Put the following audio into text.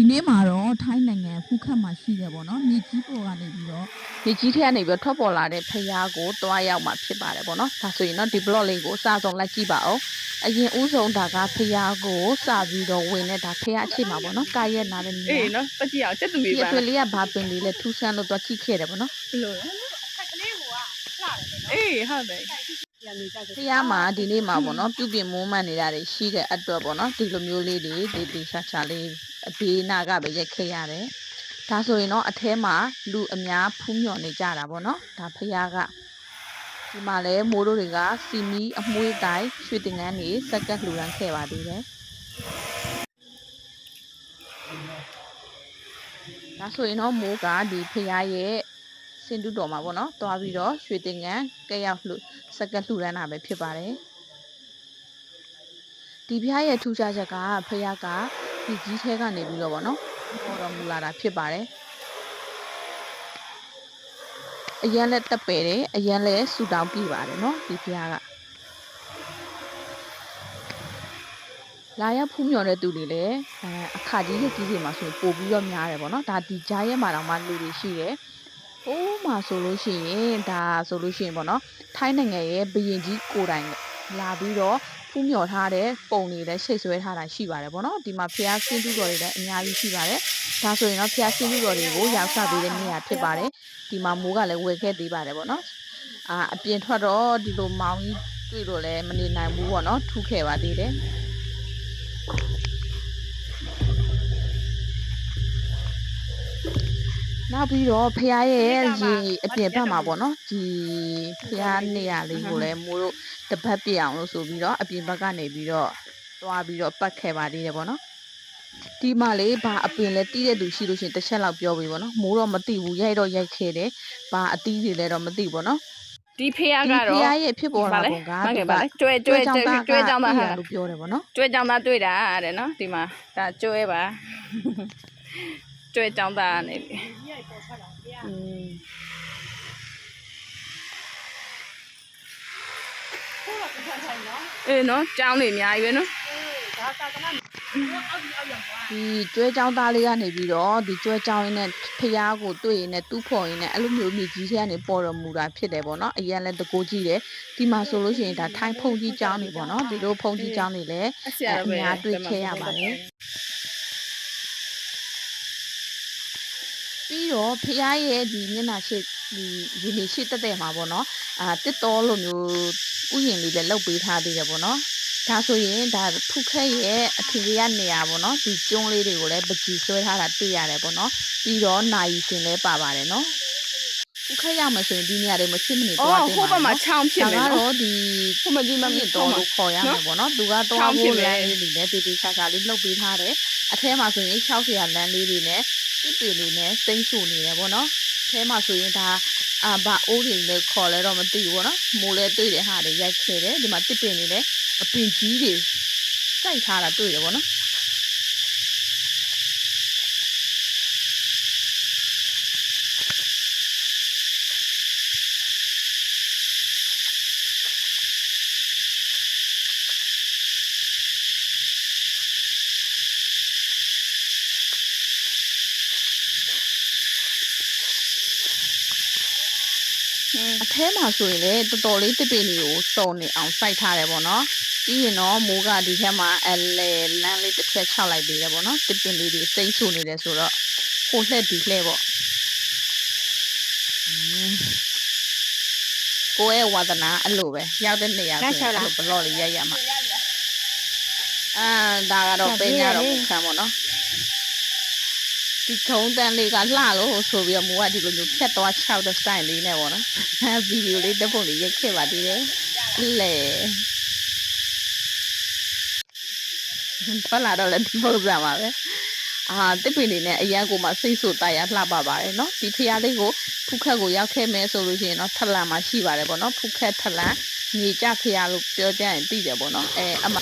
ဒီနေ့မှာတော့ထိုင်းနိုင်ငံဖူးခတ်မှာရှိတယ်ပေါ့နော်မြေကြီးပေါ်ကနေပြီးတော့မြေကြီးထဲကနေပြီးတော့ထွက်ပေါ်လာတဲ့ဖရားကိုတွားရောက်မှာဖြစ်ပါတယ်ပေါ့နော်ဒါဆိုရင်တော့ဒီ blog လေးကိုအစဆုံးလိုက်ကြည့်ပါအောင်အရင်ဦးဆုံးဒါကဖရားကိုစပြီးတော့ဝင်နေတာဖရားအချိန်မှာပေါ့နော်ကာရက်နာတဲ့နေအေးရာနော်တက်ကြည့်အောင်စက်သမီးဒီပါအထွေလေးကဘာပင်လေးလဲထူးဆန်းလို့တော့ကြည့်ခဲ့တယ်ပေါ့နော်ဘယ်လိုလဲအေးဟုတ်တယ်ဖရားမှာဒီနေ့မှာပေါ့နော်ပြုပြင်မွမ်းမံနေတာတွေရှိတဲ့အတွက်ပေါ့နော်ဒီလိုမျိုးလေးတွေဒီဒီချာချာလေး အဘေးနာကပဲရိုက်ခဲ့ရတယ်ဒါဆိုရင်တော့အထဲမှာလူအများဖူးမြော်နေကြတာပေါ့နော်ဒါဖရားကဒီမှာလည်းမိုးတို့တွေကစီမီအမွှေးတိုင်းရွှေတင်ငန်းနေစက်ကတ်လှူဒန်းခဲ့ပါသေးတယ်။ဒါဆိုရင်တော့မိုးကဒီဖရားရဲ့စင်တူတော်မှာပေါ့နော်။သွားပြီးတော့ရွှေတင်ငန်းကဲရောက်လှူစက်ကတ်လှူဒန်းတာပဲဖြစ်ပါတယ်။ဒီဖရားရဲ့ထူးခြားချက်ကဖရား ကဒီကြီးထဲကနေပြီးတော့ပေါ့နော်။ပေါ်တော်မူလာတာဖြစ်ပါတယ်။အရန်လက်တက်ပယ်တယ်အရန်လက်ဆူတောင်းပြပါတယ်နော်ဒီဖះကလာရဖူးမြော်တဲ့သူတွေလည်းအဲအခါကြီးလက်ကြီးတွေမှာဆိုရင်ပို့ပြီးတော့များတယ်ပေါ့နော်ဒါဒီကြားရဲမှာတော့မှလူတွေရှိတယ်ဟိုးမှာဆိုလို့ရှိရင်ဒါဆိုလို့ရှိရင်ပေါ့နော်ထိုင်းနိုင်ငံရဲ့ဘရင်ကြီးကိုယ်တိုင်လာပြီးတော့ ဖူးမြော်ထားတဲ့ပုံတွေလည်းရှိတ်ဆွဲထားတာရှိပါတယ်ပေါ့နော်ဒီမှာဖះစင်းတူတော်တွေလည်းအများကြီးရှိပါတယ်ဒါဆိုရင်တော့ဖះစင်းတူတော်တွေကိုရောက်ချပေးတဲ့နေရာဖြစ်ပါတယ်ဒီမှာမိုးကလည်းဝယ်ခဲ့သေးပါတယ်ပေါ့နော်အာအပြင်ထွက်တော့ဒီလိုမောင်းကြီးတွေ့လို့လည်းမနေနိုင်ဘူးပေါ့နော်ထူးခဲ့ပါသေးတယ် နောက်ပြီးတော့ဖះရဲ့ရေအပြင်ဘက်မှာပေါ့နော်ဒီဖះနေရာလေးကိုလည်းမိုးတို့တပတ်ပြအောင်လို့ဆိုပြီးတော့အပြင်ဘက်ကနေပြီးတော့သွားပြီးတော့ပတ်ခဲ့ပါသေးတယ်ပေါ့နော်ဒီမှာလေဘာအပင်လဲတီးတဲ့သူရှိလို့ရှရင်တစ်ချက်လောက်ပြောပြီးပေါ့နော်မိုးတော့မသိဘူးရိုက်တော့ရိုက်ခဲ့တယ်ဘာအတီးတွေလဲတော့မသိဘူးပေါ့နော်ဒီဖေးဒီကတော့ဖះရဲ့ဖြစ်ပေါ်လာပုံကမှန်ကဲ့ပါလေကျွဲကျွဲကျွဲကျွဲကြောင်းသားဟာလို့ပြောတယ်ပေါ့နော်ကျွဲကြောင်းသားတွေ့တာတဲ့နော်ဒီမှာဒါကျွဲပါ ကျွဲကြောင်းသားနေပြီอืมအေးနော်ကြောင်းနေအများကြီးပဲနော်ဒီကျွဲချောင်းသားလေးကနေပြီးတော့ဒီကျွဲချောင်းရင်းနဲ့ဖះကိုတွေ့ရင်နဲ့တူးဖော်ရင်းနဲ့အဲ့လိုမျိုးမြေကြီးထဲကနေပေါ်တော်မူတာဖြစ်တယ်ပေါ့နော်အရင်လည်းတကိုးကြီးတယ်ဒီမှာဆိုလို့ရှိရင်ဒါထိုင်းဖုန်ကြီးချောင်းနေပေါ့နော်ဒီလိုဖုန်ကြီးချောင်းနေလည်းအဆရာတော့ပဲအများတွေ့ခဲ့ရပါတယ် ပြီးတော့ဖះရဲ့ဒီမျက်နှာရှိဒီရေနေရှိတက်တဲ့မှာပေါ့နော်အာတစ်တော်လိုမျိုးဥယျာဉ်လေးလည်းလုပ်ပေးထားသေးတယ်ပေါ့နော်ဒါဆိုရင်ဒါဖုခက်ရဲ့အထင်ကြီးရနေရပေါ့နော်ဒီကျွန်းလေးတွေကိုလည်းပကြီးဆွဲထားတာတွေ့ရတယ်ပေါ့နော်ပြီးတော့နိုင်စင်လည်းပါပါတယ်နော်ဖုခက်ရမယ်ဆိုရင်ဒီနေရာတွေမချစ်မနေအော်တော့တင်ဟိုဘက်မှာချောင်းဖြစ်ဒါမယ်ကနော်တော့ဒီဟိုမှာဒီမှာမြမြင့်စ်တော်တော်လို့ခေါ်ရမယ်ပေါ့နော်သူကချောတော့င်းဖြစ်ဖို့မယ်လမ်းလေးတွေနဲ့တေးသေးချာချာလေးလှုပ်ပေးထားတယ်အထဲမှာဆိုရင်60ရာလမ်းလေးတွေနဲ့ တစ်ပင်လေးနဲ့စိမ့်ဆူနေတယ်ပေါ့နော်အထဲမှာဆိုရင်ဒါအာဘာအိုးတွေလည်းခေါ်လဲတော့မသိဘူးပေါ့နော်မိုးလဲတွေ့တဲ့ဟာတွေရိုက်ခဲ့တယ်ဒီမှာတစ်ပင်တွေလည်းအပင်ကြီးတွေစိုက်ထားတာတွေ့တယ်ပေါ့နော် အထဲမှာဆိုရင်လည်းတော်တော်လေးတစ်ပင်တွေကိုစုံနေအောင်စိုက်ထားတယ်ပေါ့နော်ပြီးရင်တော့မိုးကဒီထဲမှာအလဲလမ်းလေးတစ်ချက်ချလိုက်သေးတယ်ပေါ့နော်တစ်ပင်လေးတွေစိမ့်ဆူနေတယ်ဆိုတော့ဟိုလှက်ဒီလှက်ပေါ့อืมကိုယ့်ရဲ့ဝါသနာအဲ့လိုပဲရောက်တဲ့နေရာဆိုရင်အဲ့လိုဘလော့လေးရိုက်ရမှာအာဒါကတော့ပင်ရတော့ခံပေါ့နော် ဒီခုံးတန်လေးကလှလို့ဆိုပြီးတော့မူကဒီလိုမျိုးဖြတ်သွား၆တဲ့ style လေးနဲ့ပေါ့နော်ဗီဒီယိုလေးတက်ဖို့လေးရိုက်ခဲ့ပါသေးတယ်လေထွက်လာတော့လည်းဒီပုံစံပါပဲအာတစ်ပင်နေနဲ့အရန်ကိုမှစိတ်ဆူတရားလှပပါတယ်နော်ဒီဖျားလေးကိုဖုခက်ကိုရောက်ခဲ့မယ်ဆိုလို့ရှိရင်တော့ထလန်မှာရှိပါတယ်ပေါ့နော်ဖုခက်ထလန်မြေကြဖျားလို့ပြောကြရင်သိတယ်ပေါ့နော်အဲအမ